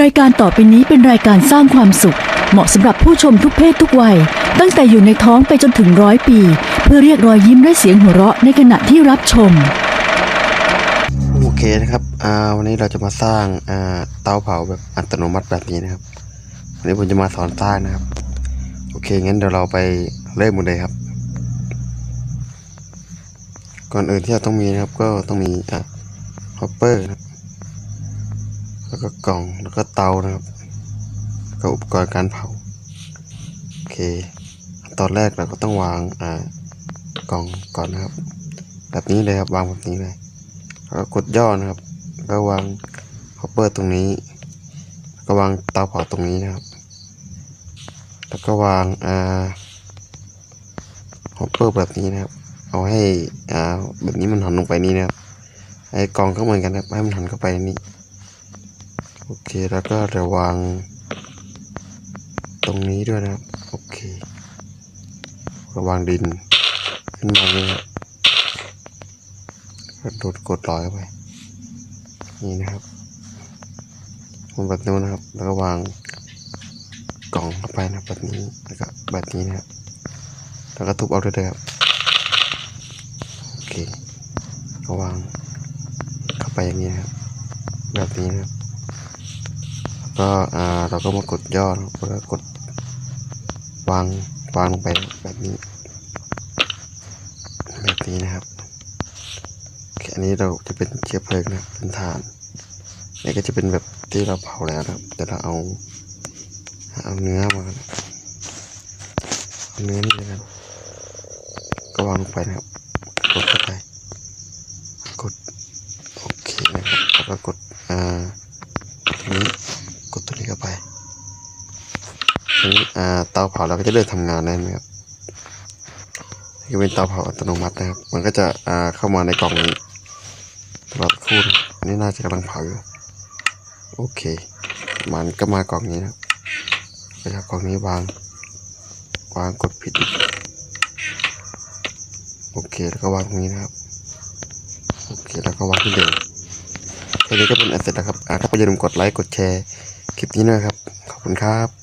รายการต่อไปนี้เป็นรายการสร้างความสุข เหมาะสำหรับผู้ชมทุกเพศทุกวัย ตั้งแต่อยู่ในท้องไปจนถึงร้อยปี เพื่อเรียกรอยยิ้มและเสียงหัวเราะในขณะที่รับชม โอเคนะครับอ่าวันนี้เราจะมาสร้างอ่าเตาเผาแบบอัตโนมัติแบบนี้นะครับวันนี้ผมจะมาสอนสร้างนะครับ โอเคงั้นเดี๋ยวเราไปเริ่มกันเลยครับ ก่อนอื่นที่เราต้องมีนะครับก็ต้องมีอ่าฮอปเปอร์นะ แล้วก็กล่องแล้วก็เตานะครับก็อุปกรณ์การเผาโอเค ตอนแรกเราก็ต้องวางอ่ากล่องก่อนนะครับ แบบนี้เลยครับวางแบบนี้เลยแล้วก็กดย่อนะครับแล้วก็วางฮอปเปอร์ตรงนี้ก็วางเตาเผาตรงนี้นะครับ แล้วก็วางอ่าฮอปเปอร์แบบนี้นะครับ เอาให้อ่าแบบนี้มันหันลงไปนี่นะครับไอ้กล่องก็เหมือนกันนะครับให้มันหันเข้าไปนนี้ โอเคแล้วก็ระวางตรงนี้ด้วยนะครับ โอเค ระวางดิน ขึ้นมาเลยกระโดดกดลอยไป นี่นะครับวางแบบนู้นนะครับ แล้วก็วางกล่องเข้าไปนะครับแบบนี้แล้วก็แบบนี้นะครับแล้วก็ทุบเอาด้วยเด้อครับโอเคก็วางเข้าไปอย่างนี้นะครับแบบนี้นะครับ ก็อ่าเราก็มากดย่อนะครับแล้วก็กดวางวางลงไปแบบนี้ แบบนี้นะครับโอเคอันนี้เราจะเป็นเชื้อเพลิงนะเป็นถ่านนี่ก็จะเป็นแบบที่เราเผาแล้วนะครับแต่เราเอาเอาเนื้อมาเอาเนื้อนี่แล้วกันก็วางลงไปนะครับกดเข้าไปกดโอเคนะครับแล้วก็กดอ่าตัวนี้กดตัวนี้เข้าไปทีนี้อ่า เตาเผาเราก็จะเริ่มทำงานแล้วนะครับนี่ก็เป็นเตาเผาอัตโนมัตินะครับ มันก็จะเข้ามาในกล่องนี้ตลอดคู่นะอันนี้น่าจะกำลังเผาอยู่โอเค มันก็มากล่องนี้นะครับก็จากล่องนี้วางวางกดผิดโอเคแล้วก็วางตรงนี้นะครับโอเคแล้วก็วางที่เดิมแค่นี้ก็เป็นอันเสร็จแล้วครับถ้าก็อย่าลืมกดไลค์กดแชร์คลิปนี้นะครับ ขอบคุณครับ